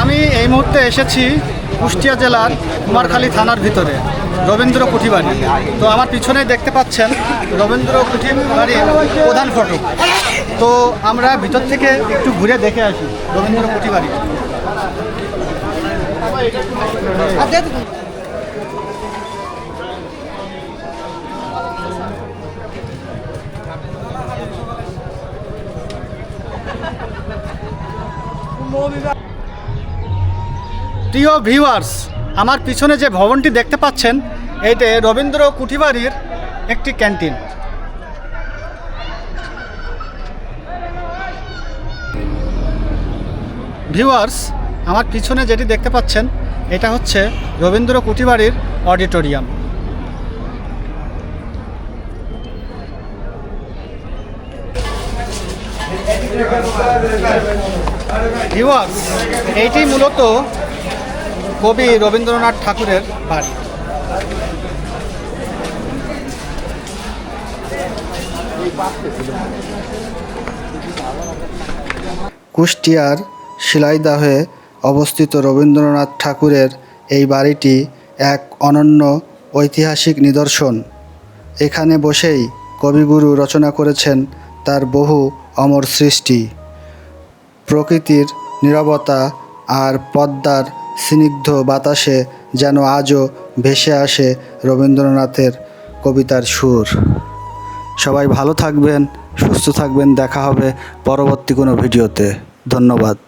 আমি এই মুহূর্তে এসেছি কুষ্টিয়া জেলার কুমারখালী থানার ভিতরে, রবীন্দ্র কুঠিবাড়ি। তো আমার পিছনে দেখতে পাচ্ছেন রবীন্দ্র কুঠিবাড়ির প্রধান ফটক। তো আমরা ভিতর থেকে একটু ঘুরে দেখে আসি রবীন্দ্র কুঠিবাড়ি। প্রিয় ভিউয়ার্স আমার পিছনে যে ভবনটি দেখতে পাচ্ছেন এইটা রবীন্দ্র কুঠিবাড়ির একটি ক্যান্টিন। ভিউয়ার্স আমার পিছনে যেটি দেখতে পাচ্ছেন, এটা হচ্ছে রবীন্দ্র কুঠিবাড়ির অডিটোরিয়াম। ভিউয়ার্স, এইটি মূলত কবি রবীন্দ্রনাথ ঠাকুরের বাড়ি। কুষ্টিয়ার শিলাইদাহে অবস্থিত রবীন্দ্রনাথ ঠাকুরের এই বাড়িটি এক অনন্য ঐতিহাসিক নিদর্শন। এখানে বসেই কবিগুরু রচনা করেছেন তার বহু অমর সৃষ্টি। প্রকৃতির নিরবতা আর পদ্মার স্নিগ্ধ বাতাসে যেন আজও ভেসে আসে রবীন্দ্রনাথের কবিতার সুর। সবাই ভালো থাকবেন, সুস্থ থাকবেন, দেখা হবে পরবর্তী কোনো ভিডিওতে। ধন্যবাদ।